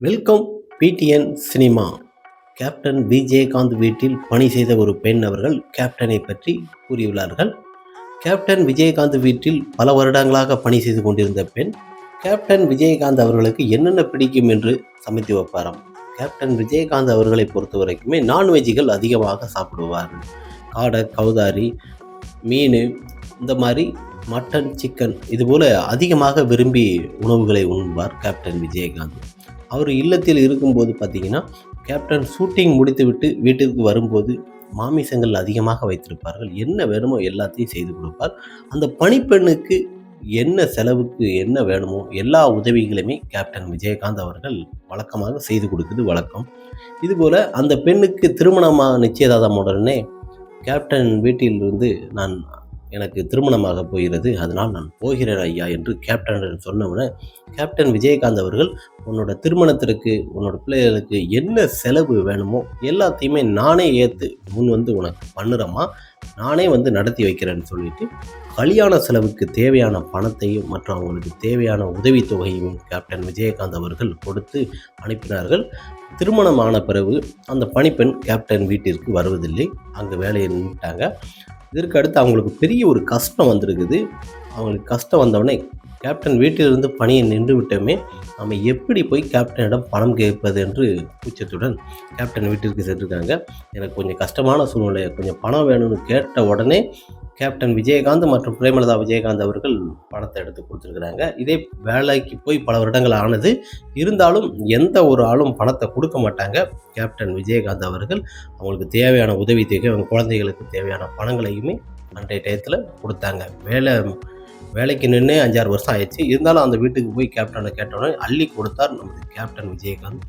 Welcome PTN cinema. Captain Vijayakanth வீட்டில் பணி செய்த ஒரு பெண் அவர்கள் கேப்டனை பற்றி கூறியுள்ளார்கள். கேப்டன் விஜயகாந்த் வீட்டில் பல வருடங்களாக பணி செய்து கொண்டிருந்த பெண் கேப்டன் விஜயகாந்த் அவர்களுக்கு என்னென்ன பிடிக்கும் என்று சமைத்து வைப்பாராம். கேப்டன் விஜயகாந்த் அவர்களை பொறுத்த வரைக்குமே நான்வெஜ்ஜுகள் அதிகமாக சாப்பிடுவார்கள். காடை கௌதாரி மீன் இந்த மாதிரி மட்டன் சிக்கன் இதுபோல் அதிகமாக விரும்பி உணவுகளை உண்பார் கேப்டன் விஜயகாந்த். அவர் இல்லத்தில் இருக்கும்போது பார்த்தீங்கன்னா கேப்டன் ஷூட்டிங் முடித்துவிட்டு வீட்டிற்கு வரும்போது மாமிசங்கள் அதிகமாக வைத்திருப்பார்கள். என்ன வேணுமோ எல்லாத்தையும் செய்து கொடுப்பார். அந்த பணிப்பெண்ணுக்கு என்ன செலவுக்கு என்ன வேணுமோ எல்லா உதவிகளுமே கேப்டன் விஜயகாந்த் அவர்கள் வழக்கமாக செய்து கொடுக்குது வழக்கம். இதுபோல் அந்த பெண்ணுக்கு திருமணமாக நிச்சயதார்த்தம் உடனே கேப்டன் வீட்டிலிருந்து நான் எனக்கு திருமணமாக போகிறது அதனால் நான் போகிறேன் ஐயா என்று கேப்டனிடம் சொன்னவுடனே கேப்டன் விஜயகாந்த் அவர்கள் உன்னோட திருமணத்திற்கு உன்னோட பிள்ளைகளுக்கு என்ன செலவு வேணுமோ எல்லாத்தையுமே நானே ஏற்று முன் வந்து உனக்கு பண்ணுறம்மா. நானே வந்து நடத்தி வைக்கிறேன்னு சொல்லிட்டு கல்யாண செலவுக்கு தேவையான பணத்தையும் மற்றும் அவங்களுக்கு தேவையான உதவித்தொகையும் கேப்டன் விஜயகாந்த் அவர்கள் கொடுத்து அனுப்பினார்கள். திருமணமான பிறகு அந்த பணிப்பெண் கேப்டன் வீட்டிற்கு வருவதில்லை. அங்கே வேலையை நின்றுட்டாங்க. இதற்கு அடுத்து அவங்களுக்கு பெரிய ஒரு கஷ்டம் வந்திருக்குது. அவங்களுக்கு கஷ்டம் வந்தவுடனே கேப்டன் வீட்டிலிருந்து பணியை நின்று விட்டோமே நம்ம எப்படி போய் கேப்டனிடம் பணம் கேட்பது என்று கூச்சத்துடன் கேப்டன் வீட்டிற்கு சென்றிருக்காங்க. எனக்கு கொஞ்சம் கஷ்டமான சூழ்நிலை கொஞ்சம் பணம் வேணும்னு கேட்ட உடனே கேப்டன் விஜயகாந்த் மற்றும் பிரேமலதா விஜயகாந்த் அவர்கள் பணத்தை எடுத்து கொடுத்துருக்குறாங்க. இதே வேலைக்கு போய் பல வருடங்கள் ஆனது இருந்தாலும் எந்த ஒரு ஆளும் பணத்தை கொடுக்க மாட்டாங்க. கேப்டன் விஜயகாந்த் அவர்கள் அவங்களுக்கு தேவையான உதவி தொகை அவங்க குழந்தைகளுக்கு தேவையான பணங்களையுமே அன்றைய டயத்தில் கொடுத்தாங்க. வேலை வேலைக்கு நின்று அஞ்சாறு வருஷம் ஆயிடுச்சு. இருந்தாலும் அந்த வீட்டுக்கு போய் கேப்டனை கேட்டோன்னே அள்ளி கொடுத்தார் நமது கேப்டன் விஜயகாந்த்.